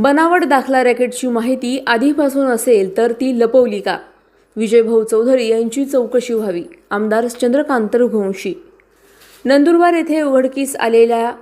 बनावट दाखला रॅकेटची माहिती आधीपासून असेल तर ती लपवली का? विजयभाऊ चौधरी यांची चौकशी व्हावी. आमदार चंद्रकांत रघुवंशी. नंदुरबार येथे उघडकीस आलेल्या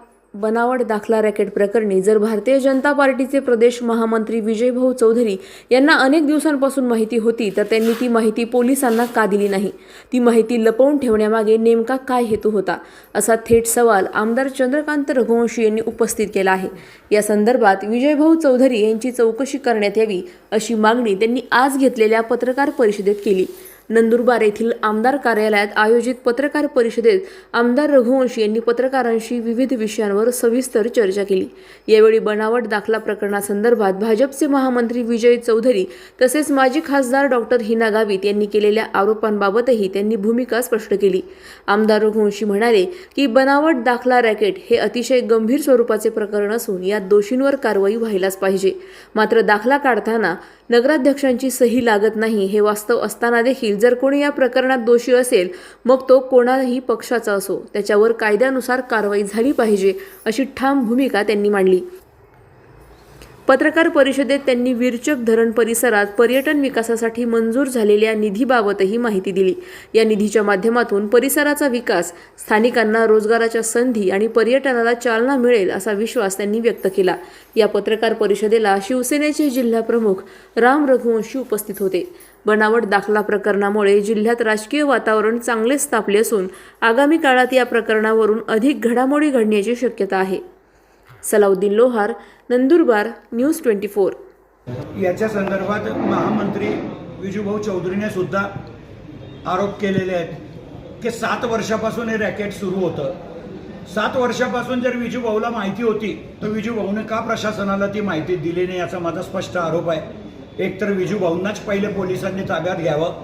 बनावट दाखला रॅकेट प्रकरणी जर भारतीय जनता पार्टीचे प्रदेश महामंत्री विजयभाऊ चौधरी यांना अनेक दिवसांपासून माहिती होती तर त्यांनी ती माहिती पोलिसांना का दिली नाही? ती माहिती लपवून ठेवण्यामागे नेमका काय हेतू होता? असा थेट सवाल आमदार चंद्रकांत रघुवंशी यांनी उपस्थित केला आहे. या संदर्भात विजयभाऊ चौधरी यांची चौकशी करण्यात यावी अशी मागणी त्यांनी आज घेतलेल्या पत्रकार परिषदेत केली. नंदुरबार येथील आमदार कार्यालयात आयोजित पत्रकार परिषदेत आमदार रघुवंशी यांनी पत्रकारांशी विविध विषयांवर सविस्तर चर्चा केली. यावेळी बनावट दाखला प्रकरणासंदर्भात भाजपचे महामंत्री विजय चौधरी तसेच माजी खासदार डॉक्टर हिना गावित यांनी केलेल्या आरोपांबाबतही त्यांनी भूमिका स्पष्ट केली. आमदार रघुवंशी म्हणाले की बनावट दाखला रॅकेट हे अतिशय गंभीर स्वरूपाचे प्रकरण असून यात दोषींवर कारवाई व्हायलाच पाहिजे. मात्र दाखला काढताना नगराध्यक्षांची सही लागत नाही हे वास्तव असताना देखील जर कोणी या प्रकरणात दोषी असेल मग तो कोणाही पक्षाचा असो. त्याच्यावर कायद्यानुसार कारवाई झाली पाहिजे अशी ठाम भूमिका त्यांनी मांडली. पत्रकार परिषदेत त्यांनी विरचक धरण परिसरात पर्यटन विकासासाठी मंजूर झालेल्या निधीबाबतही माहिती दिली. या निधीच्या माध्यमातून परिसराचा विकास स्थानिकांना रोजगाराच्या संधी आणि पर्यटनाला चालना मिळेल असा विश्वास त्यांनी व्यक्त केला. या पत्रकार परिषदेला शिवसेनेचे जिल्हाप्रमुख राम रघुवंशी उपस्थित होते. बनावट दाखला प्रकरणामुळे जिल्ह्यात राजकीय वातावरण चांगलेच तापले असून आगामी काळात या प्रकरणावरून अधिक घडामोडी घडण्याची शक्यता आहे. Salauddin Lohar Nandurbar news twenty four. याच्या संदर्भात महामंत्री विजूभाऊ चौधरीने सुद्धा आरोप केलेले आहेत की सात वर्षापासून हे रॅकेट सुरू होतं. सात वर्षापासून जर विजूभाऊला माहिती होती तर विजूभाऊने का प्रशासनाला ती माहिती दिली नाही याचा माझा स्पष्ट आरोप आहे. एकतर विजूभाऊंनाच पहिले पोलिसांनी ताब्यात घ्यावं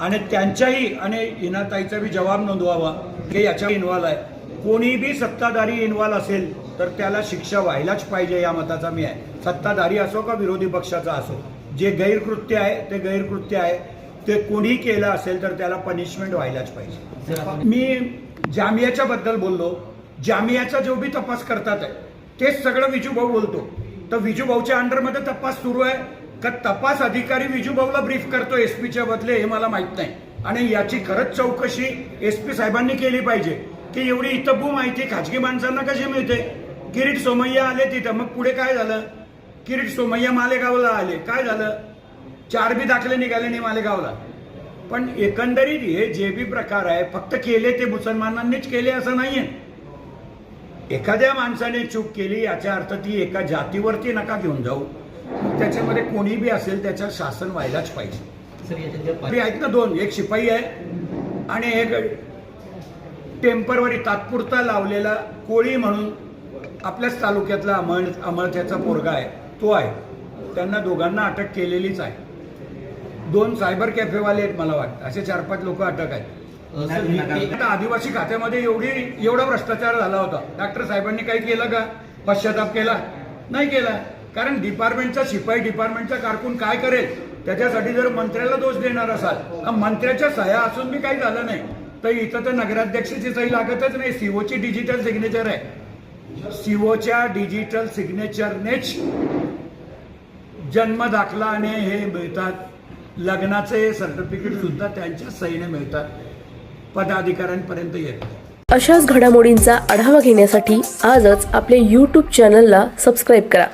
आणि त्यांच्याही आणि इनाताईचा बी जबाब नोंदवावा की याच्या इन्व्हॉल्व आहे. कोणीबी सत्ताधारी इन्व्हॉल्व असेल तर त्याला शिक्षा व्हायलाच पाहिजे या मताचा मी आहे. सत्ताधारी असो का विरोधी पक्षाचा असो जे गैरकृत्य आहे ते गैरकृत्य आहे. ते कोणी केलं असेल तर त्याला पनिशमेंट व्हायलाच पाहिजे. मी जामियाच्या बद्दल बोललो. जामियाचा जो बी तपास करतात आहे तेच सगळं विजूभाऊ बोलतो. तर विजूभाऊच्या अंडरमध्ये तपास सुरू आहे. का तपास अधिकारी विजूभाऊला ब्रीफ करतो एस पीच्या बदले हे मला माहीत नाही. आणि याची खरंच चौकशी एस पी साहेबांनी केली पाहिजे की एवढी इतब्बू माहिती खाजगी माणसांना कशी मिळते? किरीट सोमय्या आले तिथं. मग पुढे काय झालं? किरीट सोमय्या मालेगावला आले. काय झालं? चार बी दाखले निघाले नाही मालेगावला. पण एकंदरीत हे जे बी प्रकार आहे फक्त केले ते मुसलमानांनीच केले असं नाहीये. एखाद्या माणसाने चूक केली याचा अर्थ ती एका जातीवरती नका घेऊन जाऊ. त्याच्यामध्ये कोणी बी असेल त्याचं शासन व्हायलाच पाहिजे. तरी आहेत ना दोन. एक शिपाई आहे आणि एक टेम्परवरी तात्पुरता लावलेला कोळी म्हणून आपल्याच तालुक्यातला अमळ अमळथ्याचा पोरगा आहे. तो आहे. त्यांना दोघांना अटक केलेलीच आहे. दोन सायबर कॅफेवाले आहेत मला वाटतं. असे चार पाच लोक अटक आहेत. आदिवासी खात्यामध्ये एवढी एवढा भ्रष्टाचार झाला होता. डॉक्टर साहेबांनी काही केलं का? पश्चाताप केला? नाही केला. कारण डिपार्टमेंटचा शिपाई डिपार्टमेंटचा कारकून काय करेल? त्याच्यासाठी जर मंत्र्याला दोष देणार असाल तर मंत्र्याच्या सह्या असून बी काही झालं नाही. तर इथं तर नगराध्यक्षाची सही लागतच नाही. सीओची डिजिटल सिग्नेचर आहे. सीओच्या डिजिटल सिग्नेचरनेच जन्म दाखला आणि हे मिळतात. लग्नाचे सर्टिफिकेट सुद्धा त्यांच्या सहीने मिळतात. पदाधिकाऱ्यांपर्यंत येतात. अशाच घडामोडींचा आढावा घेण्यासाठी आजच आपल्या यूट्यूब चॅनलला सबस्क्राईब करा.